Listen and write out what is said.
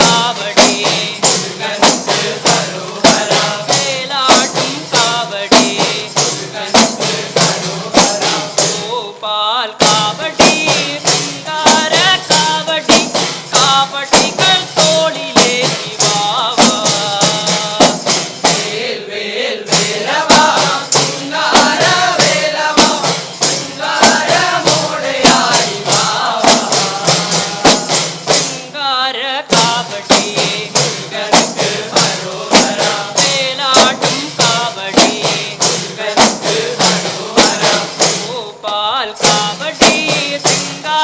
poverty. காவடி செங்கா